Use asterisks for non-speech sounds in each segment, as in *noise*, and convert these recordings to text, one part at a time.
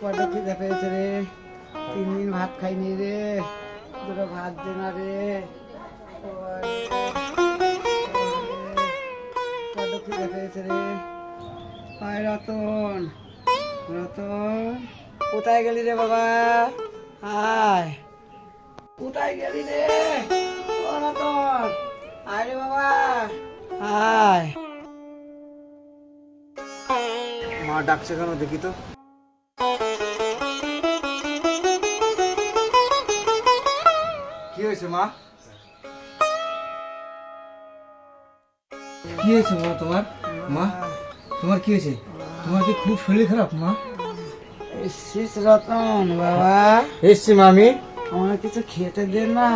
কটা খিদে পেয়েছে রে তিন দিন ভাত খাইনি রে দুটো ভাত দে না রে কটা খিদে পেয়েছে রে আয় রতন রতন কোথায় গেলি রে বাবা আয় কোথায় গেলি রে রতন ডাকছে কেন দেখি তো। কি হয়েছে মা? কি হয়েছে মা তোমার? মা তোমার কি হয়েছে? তোমার কি খুব শরীর খারাপ মা? এসছিস রতন বাবা। এসছি মা আমি। আমার কিছু খেতে দে না।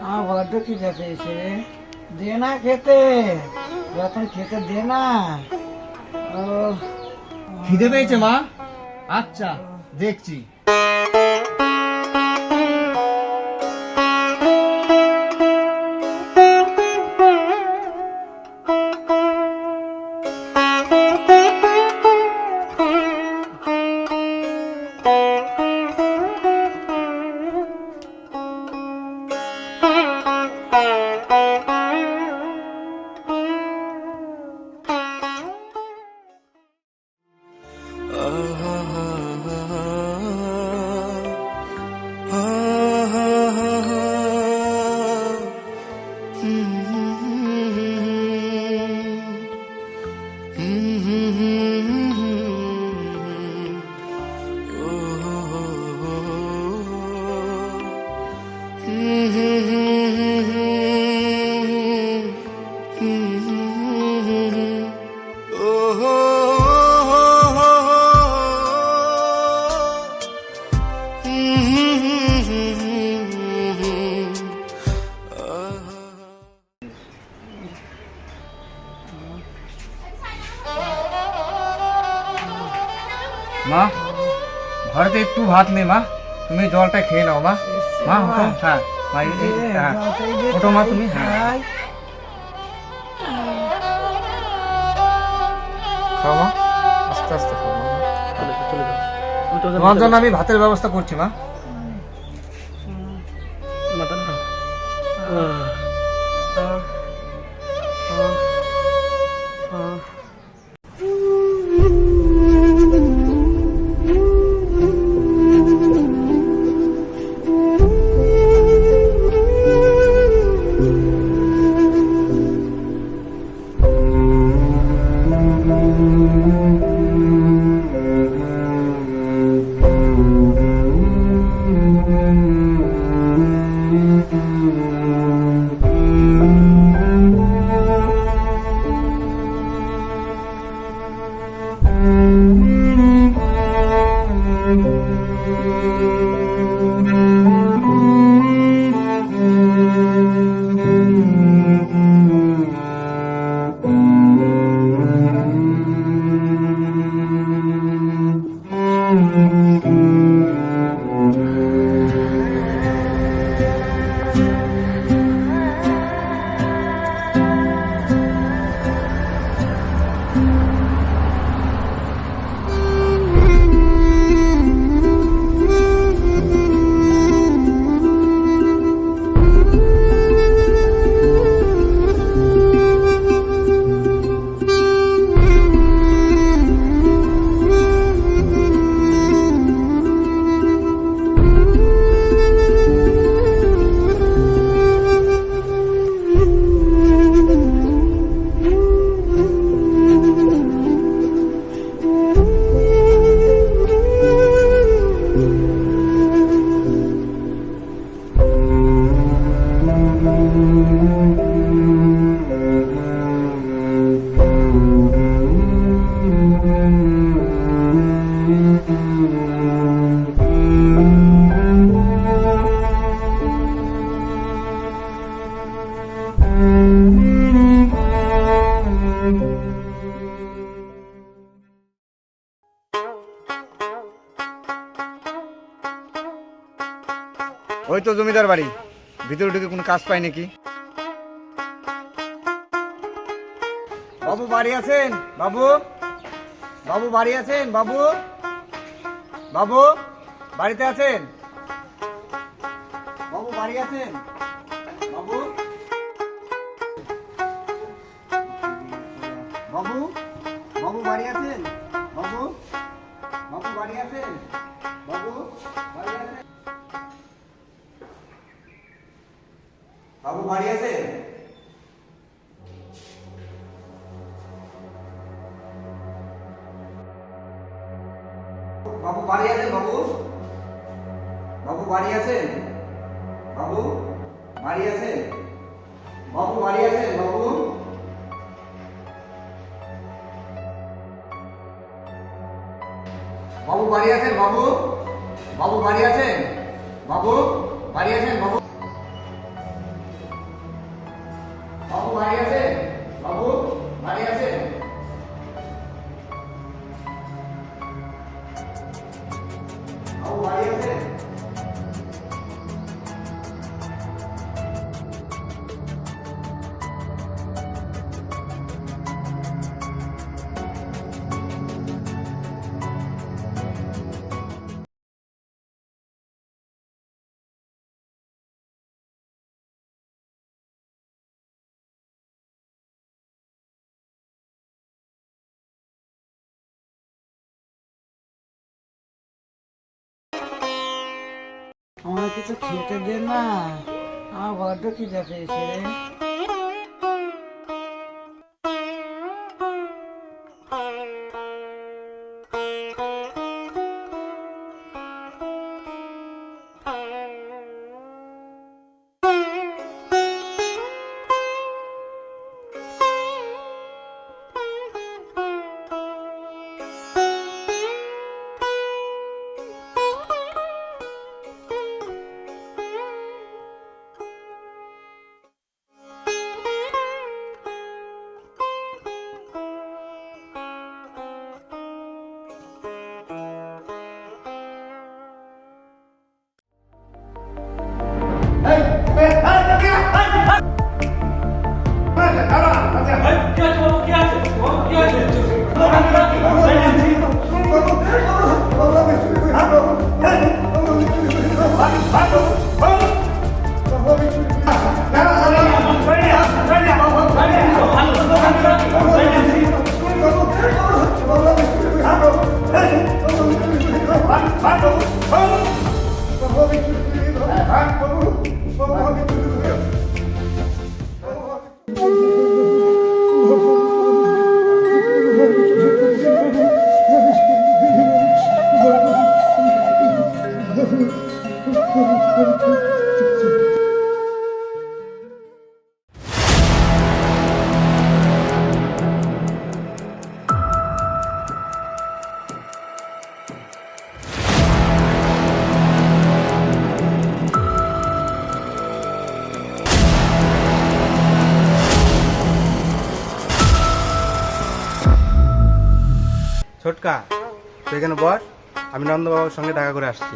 আমার বড্ড খিদে পেয়েছে। দে না খেতে। রতন খেতে দে না। ও খিদে পেয়েছে মা? আচ্ছা দেখছি। মা ঘরেতে একটু ভাত নেই মা। তুমি জলটা খেয়ে নাও মা। মা হ্যাঁ মা হ্যাঁ। জলটাই মা তুমি। হ্যাঁ। খাও মা। আস্তে আস্তে খাও তোমার জন্য আমি ভাতের ব্যবস্থা করছি মা। ওই তো জমিদার বাড়ি। ভিতরে ঢুকে কোনো কাজ পাই নাকি? বাবু, বাড়ি আছেন? বাবু? বাবু, বাড়ি আছেন? বাবু? বাবু, বাড়িতে আছেন? বাবু, বাড়ি আছেন? বাবু? বাবু? বাবু, বাড়ি আছেন? বাবু? বাবু, বাড়ি আছেন? বাবু? বাড়ি বাবু বাড়ি আছেন? বাবু বাড়ি আছেন, বাবু? বাবু বাড়ি আছেন? বাবু? বাড়ি আছেন? বাবু বাড়ি আছেন, বাবু? বাবু বাড়ি আছেন, বাবু? বাবু বাড়ি আছেন? বাবু? বাড়ি আছেন, বাবু? আমার কিছু খেতে দে না। আমার বড্ড খিদে পেয়েছে। রে Hey! *laughs* ছোটকা তুই এখানে বস আমি নন্দবাবুর সঙ্গে দেখা করে আসছি।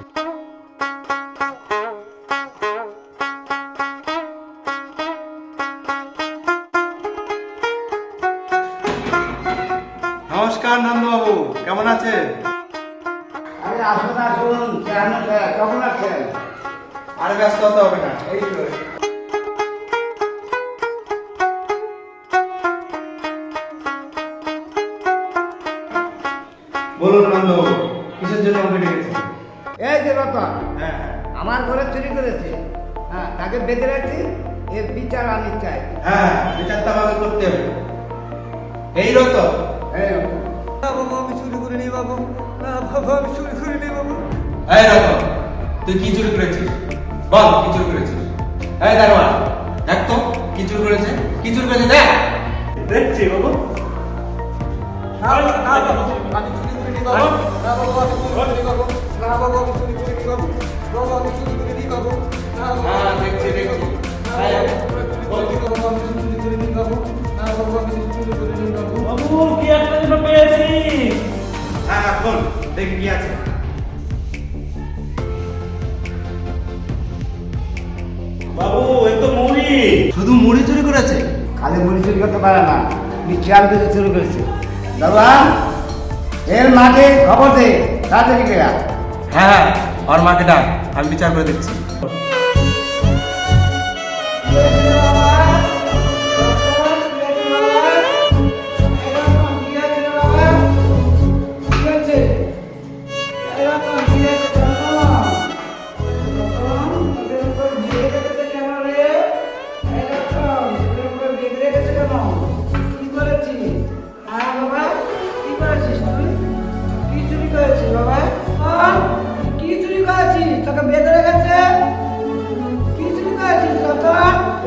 নমস্কার নন্দবাবু কেমন আছেন? আরে আসুন আসুন কেমন আছেন? আর ব্যস্ত হতে হবে না। এই বলুন নন্দবাবু কিসের জন্য আমাকে ডেকেছেন এই যে রতন হ্যাঁ হ্যাঁ। আমার ঘরে চুরি করেছে। হ্যাঁ তাকে বেঁধে রাখছি এর বিচার আমি চাই হ্যাঁ বিচারটা আমাকে করতে হবে। এই রত। এই বাবু আমি চুরি করিনি বাবু। না বাবু আমি চুরি করিনি বাবু। এই রত তুই কি চুরি করেছিস? বল কি চুরি করেছিস? এই দারোয়ান দেখ তো কি চুরি করেছে? কি চুরি করেছে দেখ। দেখছি বাবু। না না বাবু আমি দেখি কি আছে বাবু এ তো মুড়ি শুধু মুড়ি চুরি করেছে? খালি মুড়ি চুরি করতে পারে না মিষ্টি আলু চুরি করেছে। দাদা এর মাকে খবর দে, তাড়াতাড়ি গেলা হ্যাঁ হ্যাঁ ওর মাকে ডাক, আমি বিচার করে দিচ্ছি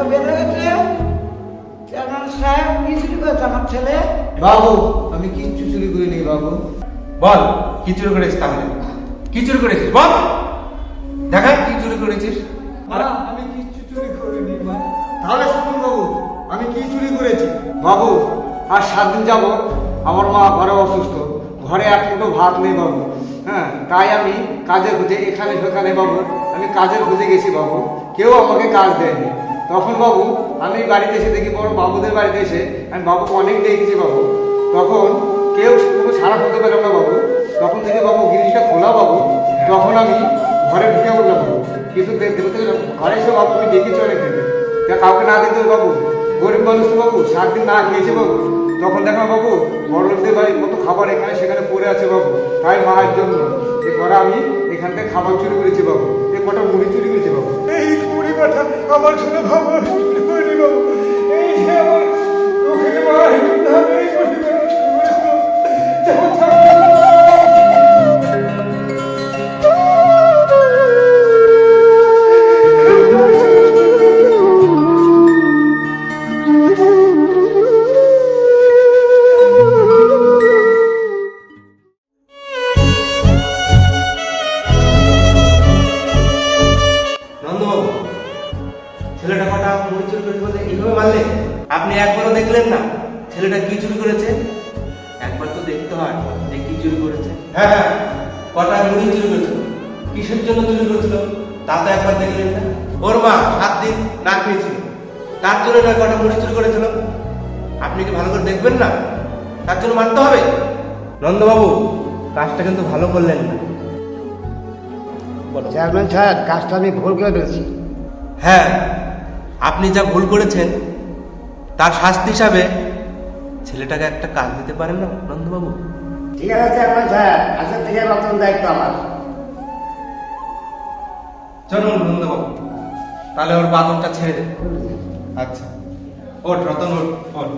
রতন বেঁধে গেছে চেয়ারম্যান সাহেব কি চুরি করেছে আমার ছেলে? বাবু আমি কিচ্ছু চুরি করিনি বাবু। বল কি চুরি করেছিস তাহলে? কি চুরি করেছিস? বল! দেখা কি চুরি করেছিস। আমি কিচ্ছু চুরি করিনি মা। তাহলে শুনুন বাবু আমি কি চুরি করেছি? বাবু আর সাত দিন যাব আমার মা ঘরে অসুস্থ। ঘরে এক মুঠো ভাত নেই বাবু। হ্যাঁ তাই আমি কাজের খুঁজে এখানে সেখানে বাবু আমি কাজের খুঁজে গেছি বাবু। কেউ আমাকে কাজ দেয়নি। তখন বাবু আমি বাড়িতে এসে দেখি বড় বাবুদের বাড়িতে এসে আমি বাবুকে অনেক দেখেছি বাবু। তখন কেউ কোনো সারা হতে পারল না বাবু। তখন থেকে বাবু জিনিসটা খোলা বাবু। তখন আমি ঘরে ঢুকে বললাম, বাবু, কিন্তু ঘরে এসে বাবু আমি দেখেছি অনেক থেকে কাউকে না দেখতে বাবু। গরিব মানুষ তো বাবু, সাত দিন না খেয়েছে বাবু। তখন দেখলাম বাবু বড় লোকদের বাড়ির মতো খাবার এখানে সেখানে পড়ে আছে বাবু। তাই মায়ের জন্য এ আমি এখান থেকে খাবার চুরি করেছি বাবু। এ কটা মুড়ি চুরি করেছি বাবু। আমার জন্য খবর এই যে আমার দুঃখের মায়ের মুড়ি চুরি করেছে বলে এইভাবে মারলে আপনি একবারও দেখলেন না ছেলেটা কি চুরি করেছে? একবার তো দেখতে হয় যে কি চুরি করেছে। হ্যাঁ হ্যাঁ। কটা মুড়ি চুরি করেছিল কিসের জন্য চুরি করেছিল তা তো একবার দেখলেন না। ওর মা সাত দিন না খেয়েছিল তার জন্য না কটা মুড়ি চুরি করেছিল। আপনি কি ভালো করে দেখবেন না? তার জন্য মারতে হবে। নন্দবাবু কাজটা কিন্তু ভালো করলেন না। চেয়ারম্যান সাহেব কাজটা আমি ভুল করে ফেলছি। হ্যাঁ আপনি যা ভুল করেছেন তার শাস্তি হিসাবে ছেলেটাকে একটা কাজ দিতে পারেন না নন্দবাবু? ঠিক আছে চেয়ারম্যান সাহেব আজকে থেকে নতুন দায়িত্ব আমার। চলুন নন্দবাবু। তাহলে ওর বাদনটা ছেড়ে দে আচ্ছা। ওঠ রতন ওঠ ওঠ।